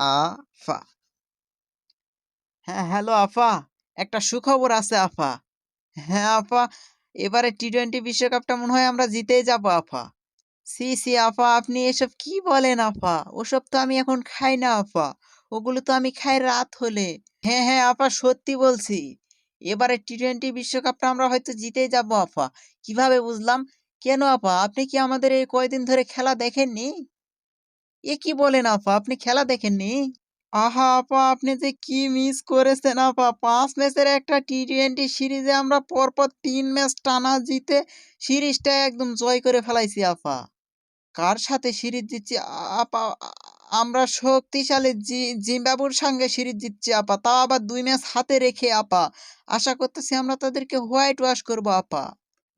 আফা। হ্যাঁ হ্যালো আফা, একটা সুখবর আছে আফা। হ্যাঁ আফা, এবারে টি টোয়েন্টি বিশ্বকাপটা মনে হয় আমরা জিতেই যাব আফা। সি সি আফা, আপনি এসব কি বলেন আফা? ওসব তো আমি এখন খাই না আফা। ওগুলো তো আমি খাই রাত হলে। হ্যাঁ হ্যাঁ আপা সত্যি বলছি। এবারে টি টোয়েন্টি বিশ্বকাপটা আমরা হয়তো জিতেই যাব আফা। কীভাবে বুঝলাম? কেন আপা আপনি কি আমাদের এই কয়দিন ধরে খেলা দেখেননি? এ কি বলেন আপা? আপনি খেলা দেখেননি? আহা আপা, আপনি যে কি মিস করেছেন আপা? পাঁচ ম্যাচের একটা টি টোয়েন্টি সিরিজে আমরা পরপর তিন ম্যাচ টানা জিতে সিরিজটা একদম জয় করে ফেলাইছি আপা। কার সাথে সিরিজ জিতছি? আপা আমরা শক্তিশালী জিম্বাবুর সঙ্গে সিরিজ জিতছি আপা। তাও আবার দুই ম্যাচ হাতে রেখে আপা। আশা করতেছি আমরা তাদেরকে হোয়াইট ওয়াশ করব আপা।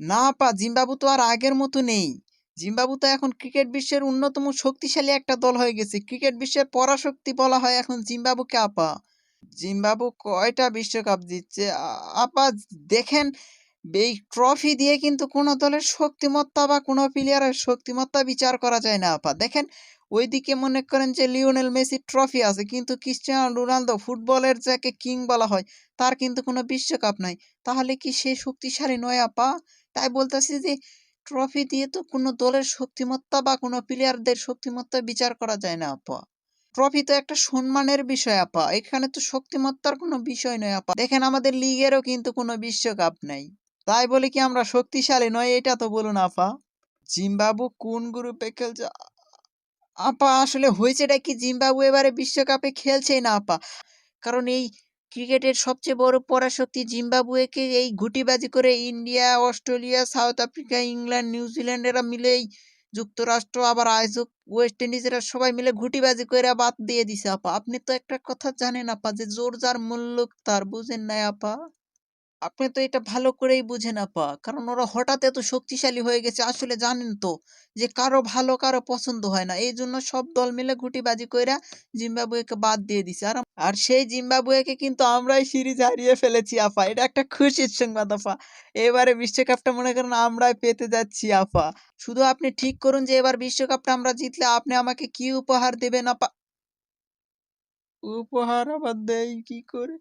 না আপা জিম্বাবু তো আর আগের মতো নেই। জিম্বাবু তো এখন ক্রিকেট বিশ্বের অন্যতম শক্তিশালী একটা দল হয়ে গেছে। ক্রিকেট বিশ্বের পরাশক্তি বলা হয় এখন জিম্বাবুকে আপা। জিম্বাবু কয়টা বিশ্বকাপ জিতছে? আপা দেখেন, এই ট্রফি দিয়ে কিন্তু কোনো দলের শক্তিমত্তা বা কোনো প্লেয়ারের শক্তিমত্তা বিচার করা যায় না আপা। দেখেন, ওইদিকে মনে করেন যে লিওনেল মেসি ট্রফি আছে, কিন্তু ক্রিস্টিয়ানো রোনালদো ফুটবলের যাকে কিং বলা হয়, তার কিন্তু কোনো বিশ্বকাপ নাই। তাহলে কি সে শক্তিশালী নয় আপা? তাই বলতেছি যে ট্রফি দিয়ে তো কোনো দলের শক্তিমত্তা বা কোনো প্লেয়ারদের শক্তিমত্তা বিচার করা যায় না, আপা। ট্রফি তো একটা সম্মানের বিষয়, আপা। এখানে তো শক্তিমত্তার কোনো বিষয় নয়, আপা। দেখেন আমাদের লিগেরও কিন্তু কোনো বিশ্বকাপ নাই। তাই বলে কি আমরা শক্তিশালী নয়, এটা তো বলুন, আপা। জিম্বাবু কোন গ্রুপে খেলছে? আপা, আসলে হয়েছেটা কি জিম্বাবু এবারে বিশ্বকাপে খেলছেই না, আপা? কারণ এই ক্রিকেটের সবচেয়ে বড় পরাশক্তি জিম্বাবুয়েকে এই গুটিবাজি করে India, Australia, South Africa, England New Zealand এরা মিলেই যুক্তরাষ্ট্র, আবার আয়োজক ওয়েস্ট ইন্ডিজ এরা সবাই মিলে ঘুটিবাজি করে বাদ দিয়ে দিছে, আপা। আপনি তো একটা কথা জানেন, আপা, যে জোর যার মূল্য তার বুঝেন নাই, আপা। আপনি তো এটা ভালো করেই বুঝেন, আপা, কারণ ওরা হঠাৎ এত শক্তিশালী হয়ে গেছে, আসলে জানেন তো যে কারও ভালো, কারও পছন্দ হয় না এই জন্য সব দল মিলে গুটিবাজি কইরা জিম্বাবুয়েকে বাদ দিয়ে দিছে। আর আর সেই জিম্বাবুয়েকে কিন্তু আমরাই সিরিজ হারিয়ে ফেলেছি, আফা। এটা একটা খুশির সংবাদ, আফা। এবারে বিশ্বকাপটা মনে করেন আমরাই পেতে যাচ্ছি, আফা। শুধু আপনি ঠিক করুন যে এবার বিশ্বকাপটা আমরা জিতলে আপনি আমাকে কি উপহার দেবেন, আপা? উপহার আবার দেয় কি করে?